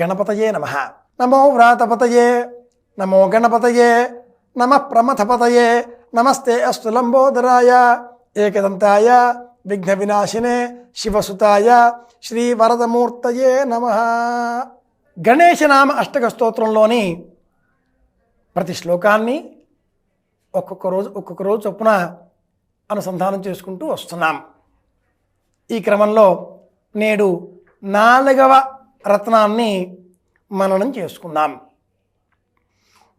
గణపతయే నమ. నమో వ్రాతపతయే నమో గణపతయే నమ ప్రమథపతయే నమస్తే అస్తు లంబోదరాయ ఏకదంతాయ విఘ్న వినాశినే శివసుతాయ శ్రీ వరదమూర్తయే నమ గణేశనామ అష్టక స్తోత్రంలోని ప్రతి శ్లోకాన్ని ఒక్కొక్క రోజు ఒక్కొక్క రోజు చొప్పున అనుసంధానం చేసుకుంటూ వస్తున్నాం. ఈ క్రమంలో నేడు నాలుగవ రత్నాన్ని మననం చేసుకుందాం.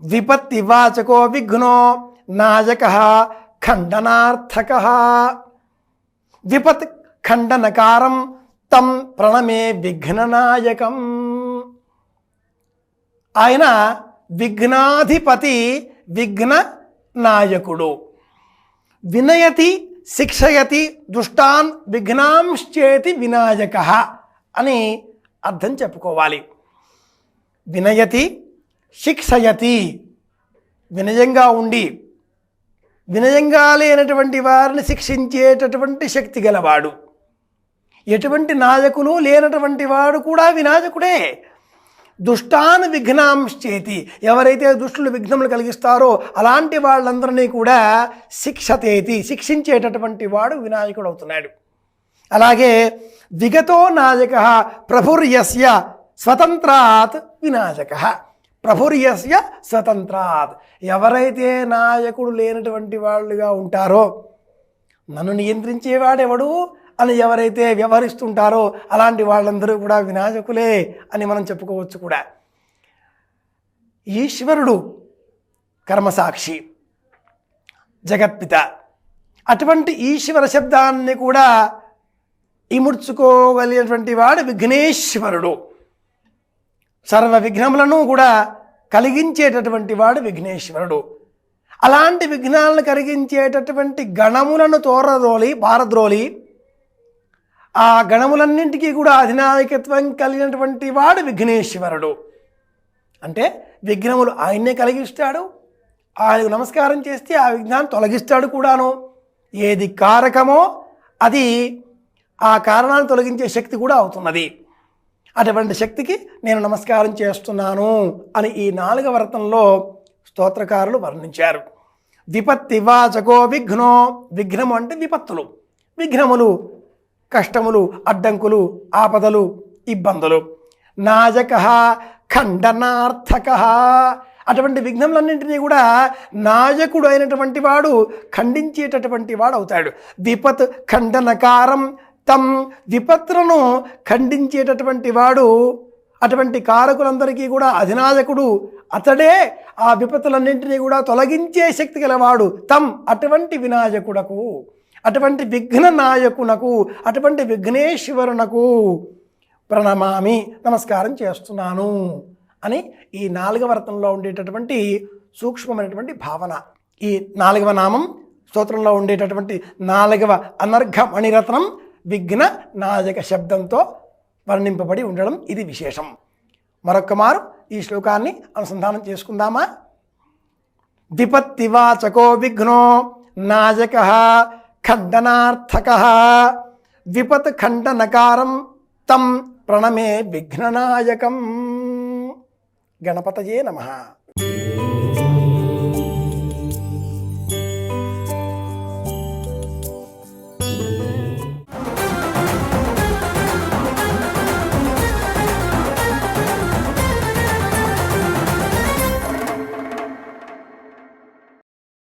విపత్తి వాచకో విఘ్నో నాయక ఖండనార్థక. విపత్ ఖండనకారం తం ప్రణమే విఘ్ననాయకం. ఆయన విఘ్నాధిపతి విఘ్న నాయకుడు వినయతి శిక్షయతి దుష్టాన్ విఘ్నాంశ్చేతి వినాయక అని అర్థం చెప్పుకోవాలి. వినయతి శిక్షయతి. వినయంగా ఉండి వినయంగా లేనటువంటి వారిని శిక్షించేటటువంటి శక్తి గలవాడు. ఎటువంటి నాయకులు లేనటువంటి వాడు కూడా వినాయకుడే. దుష్టాన్ విఘ్నాంశ్చేతి ఎవరైతే దుష్టులు విఘ్నములు కలిగిస్తారో అలాంటి వాళ్ళందరినీ కూడా శిక్షతేతి శిక్షించేటటువంటి వాడు వినాయకుడు అవుతున్నాడు. అలాగే విగతో నాయక ప్రభుర్యస్య స్వతంత్రాత్ వినాయక. ప్రభుర్యస్య స్వతంత్రాత్. ఎవరైతే నాయకుడు లేనటువంటి వాళ్ళుగా ఉంటారో నన్ను నియంత్రించేవాడెవడు అని ఎవరైతే వ్యవహరిస్తుంటారో అలాంటి వాళ్ళందరూ కూడా వినాయకులే అని మనం చెప్పుకోవచ్చు కూడా. ఈశ్వరుడు కర్మసాక్షి జగత్పిత. అటువంటి ఈశ్వర శబ్దాన్ని కూడా ఇముడ్చుకోగలిగినటువంటి వాడు విఘ్నేశ్వరుడు. సర్వ విఘ్నములను కూడా కలిగించేటటువంటి వాడు విఘ్నేశ్వరుడు. అలాంటి విఘ్నాలను కలిగించేటటువంటి గణములను తోరద్రోలి భారద్రోలి ఆ గణములన్నింటికీ కూడా అధినాయకత్వం కలిగినటువంటి వాడు విఘ్నేశ్వరుడు. అంటే విఘ్నములు ఆయన్నే కలిగిస్తాడు ఆయనకు నమస్కారం చేస్తే ఆ విఘ్నాన్ని తొలగిస్తాడు కూడాను. ఏది కారకమో అది ఆ కారణాలు తొలగించే శక్తి కూడా అవుతున్నది. అటువంటి శక్తికి నేను నమస్కారం చేస్తున్నాను అని ఈ నాలుగవ వ్రతంలో స్తోత్రకారులు వర్ణించారు. విపత్తివాచకో విఘ్నో. విఘ్నము అంటే విపత్తులు. విఘ్నములు కష్టములు అడ్డంకులు ఆపదలు ఇబ్బందులు. నాజక ఖండనార్థక. అటువంటి విఘ్నములన్నింటినీ కూడా నాయకుడు అయినటువంటి వాడు ఖండించేటటువంటి వాడు అవుతాడు విపత్ ఖండనకారం తం విపత్రను ఖండించేటటువంటి వాడు అటువంటి కారకులందరికీ కూడా అధినాయకుడు అతడే ఆ విపత్తులన్నింటినీ కూడా తొలగించే శక్తి గలవాడు తం అటువంటి వినాయకుడకు అటువంటి విఘ్న నాయకునకు అటువంటి విఘ్నేశ్వరునకు ప్రణమామి నమస్కారం చేస్తున్నాను అని ఈ నాలుగవ రత్నంలో ఉండేటటువంటి సూక్ష్మమైనటువంటి భావన. ఈ నాలుగవ నామం స్తోత్రంలో ఉండేటటువంటి నాలుగవ అనర్ఘ మణిరత్నం విఘ్న నాయక శబ్దంతో వర్ణింపబడి ఉండడం ఇది విశేషం. మరొక్క మారు ఈ శ్లోకాన్ని అనుసంధానం చేసుకుందామా? విపత్తివాచకో విఘ్నో నాజక ఖండనార్థక విపత్ ఖండనకారం తం ప్రణమే విఘ్ననాయకం. గణపతయే నమ.